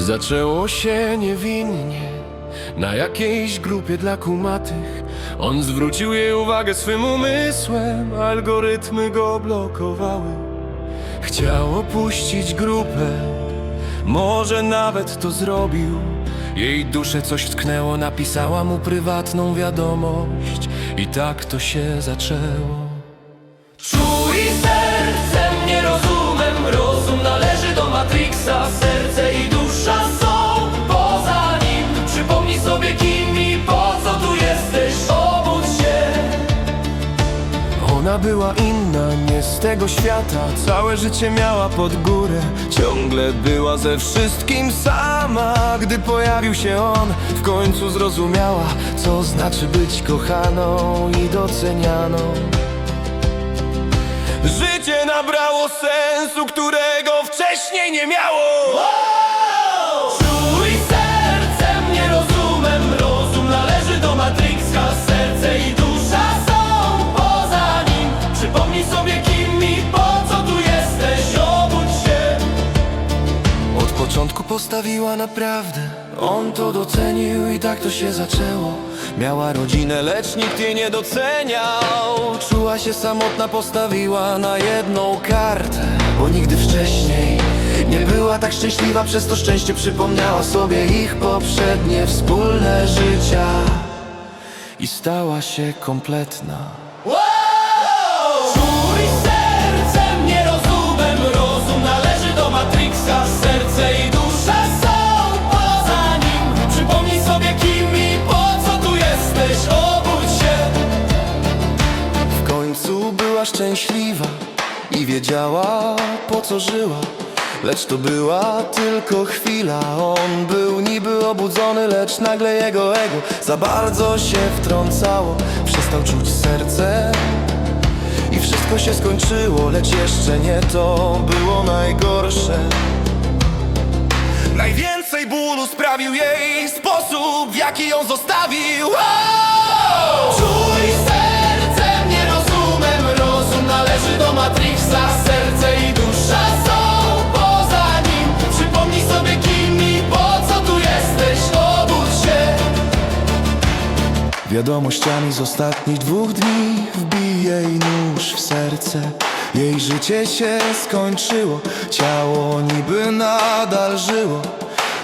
Zaczęło się niewinnie. Na jakiejś grupie dla kumatych On zwrócił jej uwagę swym umysłem. Algorytmy go blokowały. Chciał opuścić grupę. Może nawet to zrobił. Jej duszę coś tknęło Napisała mu prywatną wiadomość. I tak to się zaczęło. Czuj sobie kim i po co tu jesteś. Obudź się. Ona była inna, nie z tego świata. Całe życie miała pod górę. Ciągle była ze wszystkim sama. Gdy pojawił się on W końcu zrozumiała Co znaczy być kochaną i docenianą. Życie nabrało sensu, którego wcześniej nie miało Przypomnij sobie kim i po co tu jesteś. Obudź się. Od początku postawiła naprawdę. On to docenił i tak to się zaczęło. Miała rodzinę, lecz nikt jej nie doceniał. Czuła się samotna, postawiła na jedną kartę. Bo nigdy wcześniej nie była tak szczęśliwa Przez to szczęście przypomniała sobie ich poprzednie wspólne życia. I stała się kompletna I wiedziała po co żyła. Lecz to była tylko chwila. On był niby obudzony, lecz nagle jego ego Za bardzo się wtrącało. Przestał czuć serce i wszystko się skończyło, lecz jeszcze nie to było najgorsze. Najwięcej bólu sprawił jej sposób, w jaki ją zostawił! Wiadomościami z ostatnich dwóch dni wbije jej nóż w serce. Jej życie się skończyło, ciało niby nadal żyło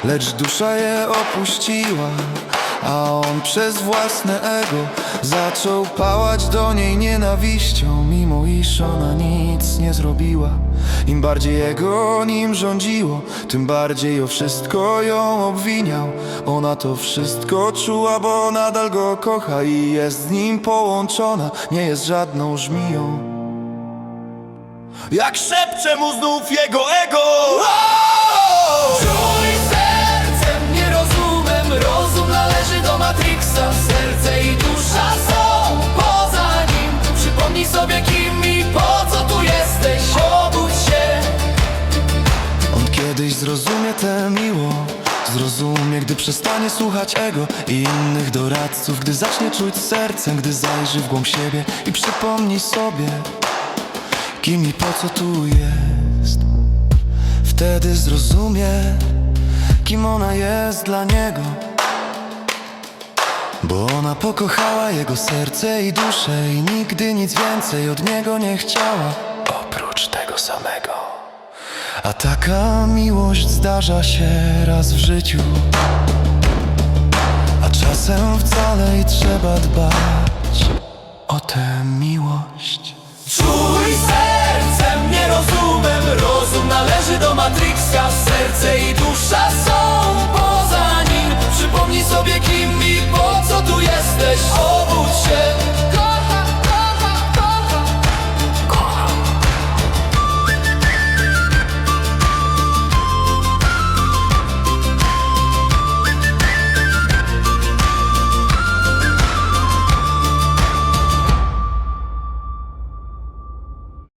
Lecz dusza je opuściła, a on przez własne ego Zaczął pałać do niej nienawiścią, mimo iż ona nic nie zrobiła Im bardziej jego nim rządziło, tym bardziej o wszystko ją obwiniał. Ona to wszystko czuła, bo nadal go kocha i jest z nim połączona. Nie jest żadną żmiją. Jak szepcze mu znów jego ego zrozumie tę miło Zrozumie, gdy przestanie słuchać ego I innych doradców Gdy zacznie czuć sercem Gdy zajrzy w głąb siebie I przypomni sobie Kim i po co tu jest. Wtedy zrozumie Kim ona jest dla niego Bo ona pokochała jego serce i duszę I nigdy nic więcej od niego nie chciała Oprócz tego samego A taka miłość zdarza się raz w życiu. A czasem wcale i trzeba dbać O tę miłość. Czuj sercem, nie rozumem. Rozum należy do Matrixa. Serce i dusza są poza nim. Przypomnij sobie kim i po co tu jesteś. Obudź się